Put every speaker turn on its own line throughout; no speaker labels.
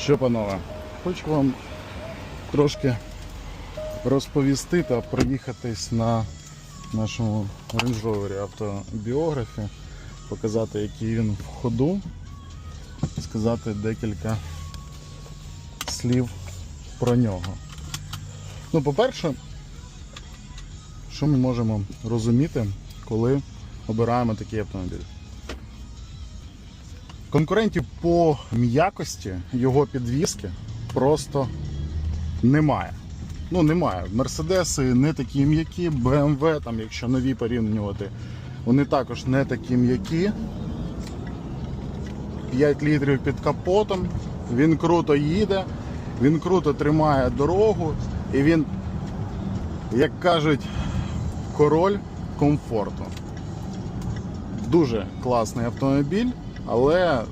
Що, панове, хочу вам трошки розповісти та проїхатись на нашому Range автобіографі, показати, який він в ходу, сказати декілька слів про нього. Ну, по-перше, що ми можемо розуміти, коли обираємо такий автомобіль? Конкурентів по м'якості його підвіски просто немає. Ну, немає. Мерседеси не такі м'які, BMW, там, якщо нові порівнювати, вони також не такі м'які. 5 літрів під капотом, він круто їде, він круто тримає дорогу і він, як кажуть, король комфорту. Дуже класний автомобіль, але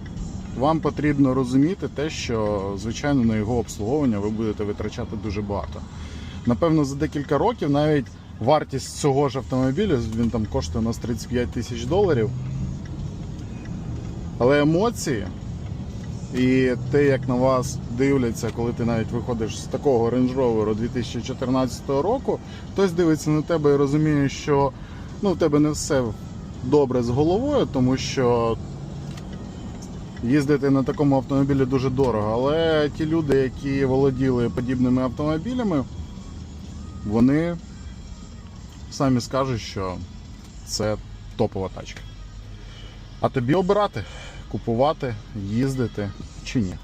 вам потрібно розуміти те, що звичайно на його обслуговування ви будете витрачати дуже багато. Напевно, за декілька років навіть вартість цього ж автомобіля він там коштує у нас 35 тисяч доларів. Але емоції і те, як на вас дивляться, коли ти навіть виходиш з такого Range Rover 2014 року, хтось дивиться на тебе і розуміє, що ну, в тебе не все добре з головою, тому що їздити на такому автомобілі дуже дорого. Але ті люди, які володіли подібними автомобілями, вони самі скажуть, що це топова тачка. А тобі обирати, купувати, їздити чи ні.